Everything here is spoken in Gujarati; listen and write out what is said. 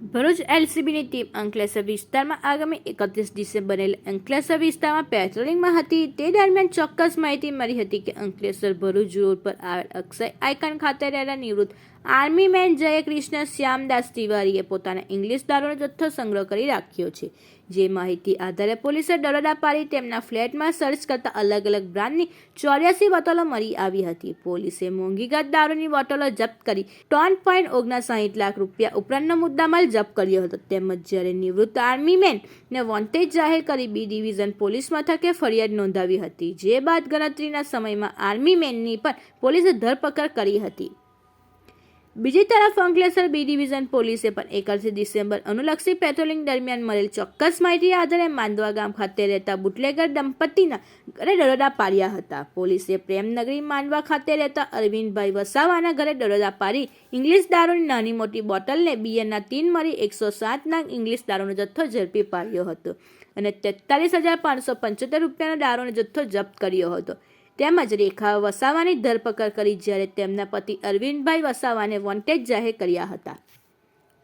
ભરૂચ એલસીબીની ટીમ અંકલેશ્વર વિસ્તારમાં આગામી એકત્રીસ ડિસેમ્બરે અંકલેશ્વર વિસ્તારમાં પેટ્રોલિંગમાં હતી. તે દરમિયાન ચોક્કસ માહિતી મળી હતી કે અંકલેશ્વર ભરૂચ રોડ પર આવેલ અક્ષય આઇકન ખાતે રહેલા નિવૃત્ત આર્મી મેન જયકૃષ્ણ શ્યામદાસ તિવારીએ પોતાના ઇંગ્લિશ દારૂનો જથ્થો સંગ્રહ કરી રાખ્યો છે. જે માહિતી આધારે પોલીસે દરોડા પાડી તેમના ફ્લેટમાં સર્ચ કરતા અલગ અલગ બ્રાન્ડની ચોર્યાસી બોટલો મળી આવી હતી. પોલીસે મોંઘીગાત દારૂની બોટલો જપ્ત કરી ત્રણ પોઈન્ટ ઓગણસાઠ લાખ રૂપિયા ઉપરાંતનો મુદ્દામાલ જપ્ત કર્યો હતો. તેમજ જ્યારે નિવૃત્ત આર્મી મેનને વોન્ટેજ જાહેર કરી બી ડિવિઝન પોલીસ મથકે ફરિયાદ નોંધાવી હતી, જે બાદ ગણતરીના સમયમાં આર્મી મેનની પણ પોલીસે ધરપકડ કરી હતી. બીજી તરફ અંકલેશ્વર બી ડિવિઝન પોલીસે પણ એકત્રીસ ડિસેમ્બર અનુલક્ષી પેટ્રોલિંગ દરમિયાન મળેલ ચોક્કસ માહિતી આધારે માંદવા ગામ ખાતે રહેતા બુટલેગર દંપતીના ઘરે દરોડા પાડ્યા હતા. પોલીસે પ્રેમનગરી માંડવા ખાતે રહેતા અરવિંદભાઈ વસાવાના ઘરે દરોડા પાડી ઇંગ્લિશ દારૂની નાની મોટી બોટલને બિયરના તીન મળી એકસો સાત નંગ ઇંગ્લિશ દારૂનો જથ્થો ઝડપી પાડ્યો હતો અને તેતાલીસ હજાર પાંચસો પંચોતેર રૂપિયાનો દારૂનો જથ્થો જપ્ત કર્યો હતો. તેમજ રેખા વસાવાની ધરપકડ કરી જ્યારે તેમના પતિ અરવિંદભાઈ વસાવાને વોન્ટેડ જાહેર કર્યા હતા.